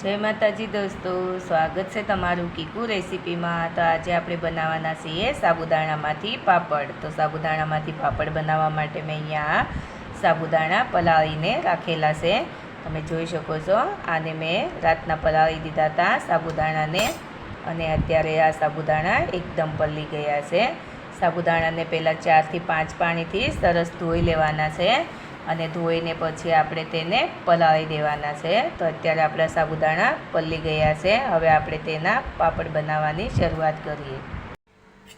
જય માતાજી દોસ્તો, સ્વાગત છે તમારું કીકુ રેસીપીમાં. તો આજે આપણે બનાવવાના છીએ સાબુદાણામાંથી પાપડ. તો સાબુદાણામાંથી પાપડ બનાવવા માટે મેં અહીંયા સાબુદાણા પલાળીને રાખેલા છે. તમે જોઈ શકો છો, આને મેં રાતના પલાળી દીધા હતા સાબુદાણાને. અને અત્યારે આ સાબુદાણા એકદમ પલળી ગયા છે. સાબુદાણાને પહેલાં ચારથી પાંચ પાણીથી સરસ ધોઈ લેવાના છે. અને ધોઈને પછી આપણે તેને પલાળી દેવાના છે. તો અત્યારે આપણા સાબુદાણા પલળી ગયા છે. હવે આપણે તેના પાપડ બનાવવાની શરૂઆત કરીએ.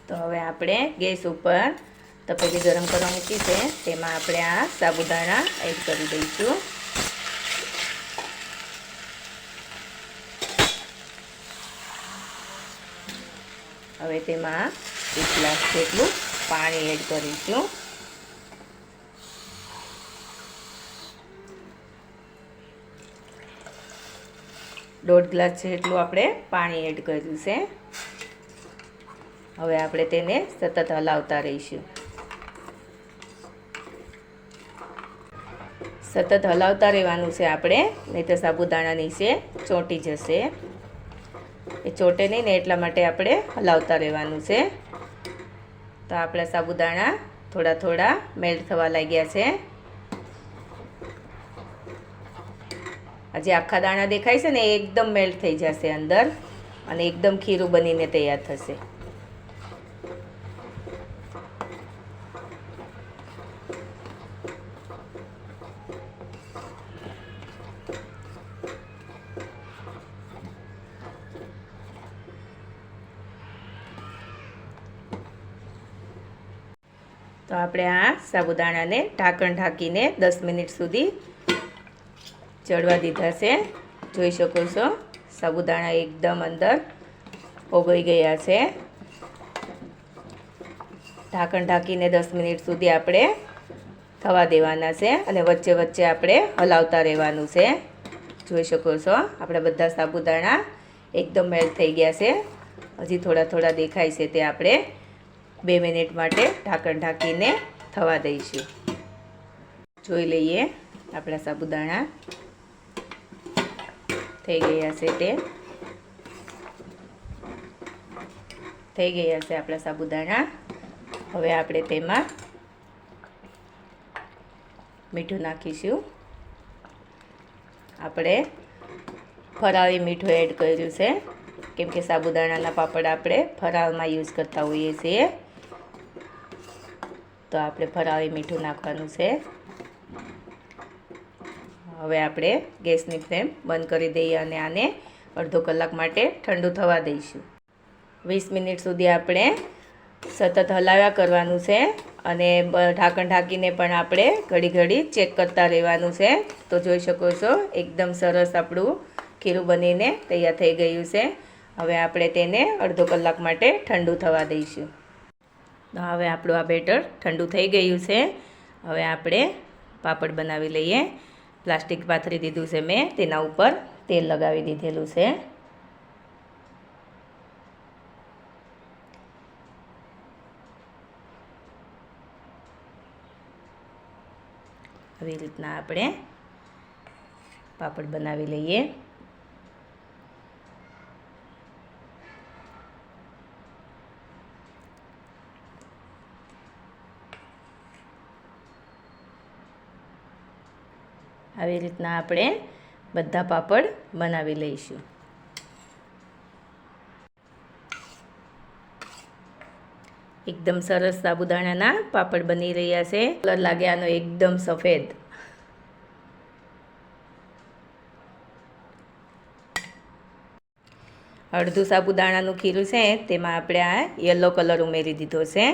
તો હવે આપણે ગેસ ઉપર તપેલી ગરમ કરવા મૂકી છે. તેમાં આપણે આ સાબુદાણા એડ કરી દઈશું. હવે તેમાં એક ગ્લાસ જેટલું પાણી એડ કરીશું. દોઢ ગ્લાસ જેટલું આપણે પાણી એડ કર્યું છે. હવે આપણે તેને સતત હલાવતા રહીશું. સતત હલાવતા રહેવાનું છે આપણે નહીં તો સાબુદાણા નીચે ચોંટી જશે. એ ચોંટે નહીં ને એટલા માટે આપણે હલાવતા રહેવાનું છે. તો આપણા સાબુદાણા થોડા થોડા મેલ્ટ થવા લાગ્યા છે. જે આખા દાણા દેખાય છે ને એકદમ મેલ્ટ થઈ જશે અંદર અને એકદમ ખીરું બનીને તૈયાર થશે. તો આપણે આ સાબુદાણાને ઢાંકણ ઢાંકીને દસ મિનિટ સુધી ચડવા દીધા છે. જોઈ શકો છો, સાબુદાણા એકદમ અંદર ઓગળી ગયા છે. ઢાંકણ ઢાંકીને દસ મિનિટ સુધી આપણે થવા દેવાના છે અને વચ્ચે વચ્ચે આપણે હલાવતા રહેવાનું છે. જોઈ શકો છો, આપણા બધા સાબુદાણા એકદમ મેલ્ટ થઈ ગયા છે. હજી થોડા થોડા દેખાય છે તે આપણે બે મિનિટ માટે ઢાંકણ ઢાંકીને થવા દઈશું. જોઈ લઈએ આપણા સાબુદાણા. થઈ ગયા છે તે. થઈ ગયા છે આપણા સાબુદાણા. હવે આપણે તેમાં મીઠું નાખીશું. આપણે ફરાળી મીઠું એડ કર્યું છે. કેમ કે સાબુદાણાના પાપડ આપણે ફરાળમાં યુઝ કરતા હોઈએ છીએ. તો આપણે ફરાળી મીઠું નાખવાનું છે. હવે આપણે ગેસની ફ્લેમ બંધ કરી દઈએ અને આને અડધો કલાક માટે ઠંડુ થવા દઈશું. વીસ મિનિટ સુધી આપણે સતત હલાવ્યા કરવાનું છે અને ઢાંકણ ઢાંકીને પણ આપણે ઘડી ઘડી ચેક કરતા રહેવાનું છે. તો જોઈ શકો છો, એકદમ સરસ આપણું ખીરું બનીને તૈયાર થઈ ગયું છે. હવે આપણે તેને અડધો કલાક માટે ઠંડુ થવા દઈશું. હવે આપણું આ બેટર ઠંડુ થઈ ગયું છે. હવે આપણે પાપડ બનાવી લઈએ. પ્લાસ્ટિક પાથરી દીધું છે મેં, તેના ઉપર તેલ લગાવી દીધેલું છે. આવી રીતના આપણે પાપડ બનાવી લઈએ. આવી રીતના આપણે બધા પાપડ બનાવી લઈશું. એકદમ સરસ સાબુદાણાના પાપડ બની રહ્યા છે. કલર લાગે આનો એકદમ સફેદ. અડધું સાબુદાણાનું ખીરું છે, તેમાં આપણે આ યલો કલર ઉમેરી દીધો છે.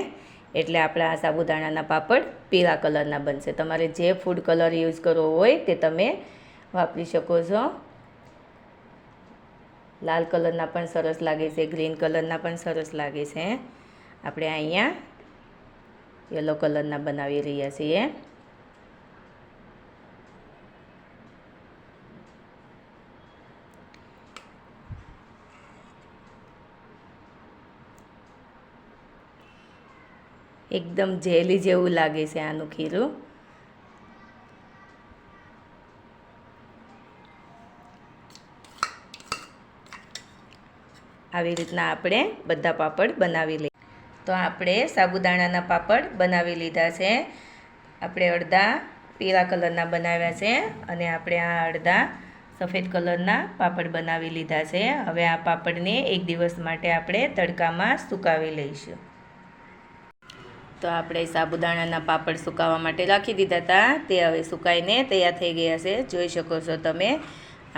એટલે આપણા સાબુદાણાના પાપડ પીળા કલરના બનશે. તમારે જે ફૂડ કલર યુઝ કરવો હોય તે તમે વાપરી શકો છો. લાલ કલરના પણ સરસ લાગે છે, ગ્રીન કલરના પણ સરસ લાગે છે. આપણે અહીંયા યલો કલરના બનાવી રહ્યા છીએ. એકદમ જેલી જેવું લાગે છે આનું ખીરું. આવી રીતના આપણે બધા પાપડ બનાવી લઈએ તો આપણે સાબુદાણાના પાપડ બનાવી લીધા છે. આપણે અડધા પીળા કલરના બનાવ્યા છે અને આપણે આ અડધા સફેદ કલરના પાપડ બનાવી લીધા છે. હવે આ પાપડને એક દિવસ માટે આપણે તડકામાં સુકાવી લઈશું. તો આપણે સાબુદાણાના પાપડ સુકાવવા માટે રાખી દીધા હતા તે હવે સુકાઈને તૈયાર થઈ ગયા છે. જોઈ શકો છો તમે.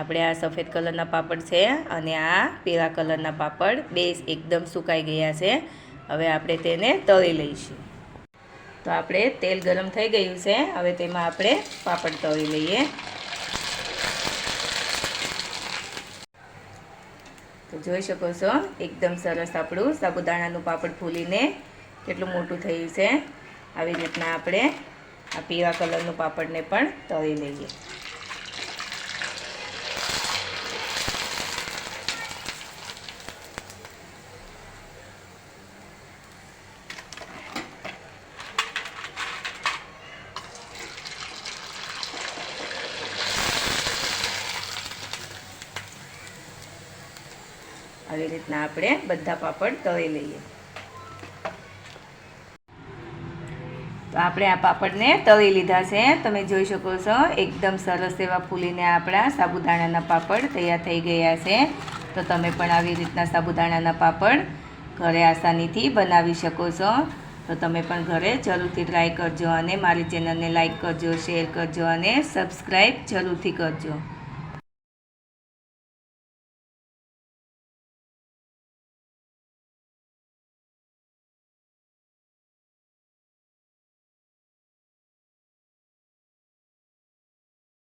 આપણે આ સફેદ કલરના પાપડ છે અને આ પીળા કલરના પાપડ બે એકદમ સુકાઈ ગયા છે. હવે આપણે તેને તળી લઈશું. તો આપણે તેલ ગરમ થઈ ગયું છે. હવે તેમાં આપણે પાપડ તળી લઈએ. તો જોઈ શકો છો, એકદમ સરસ આપણું સાબુદાણાનું પાપડ ફૂલીને કેટલું મોટું થયું છે. આવી રીતના આપણે આ પીળા કલરનું પાપડને પણ તળી લઈએ. આવી રીતના આપણે બધા પાપડ તળી લઈએ. તો આપણે આ પાપડને તળી લીધા છે. તમે જોઈ શકો છો, એકદમ સરસ એવા ફૂલીને આપણા સાબુદાણાના પાપડ તૈયાર થઈ ગયા છે. તો તમે પણ આવી રીતના સાબુદાણાના પાપડ ઘરે આસાનીથી બનાવી શકો છો. તો તમે પણ ઘરે જરૂરથી ટ્રાય કરજો અને મારી ચેનલને લાઈક કરજો, શેર કરજો અને સબસ્ક્રાઈબ જરૂરથી કરજો.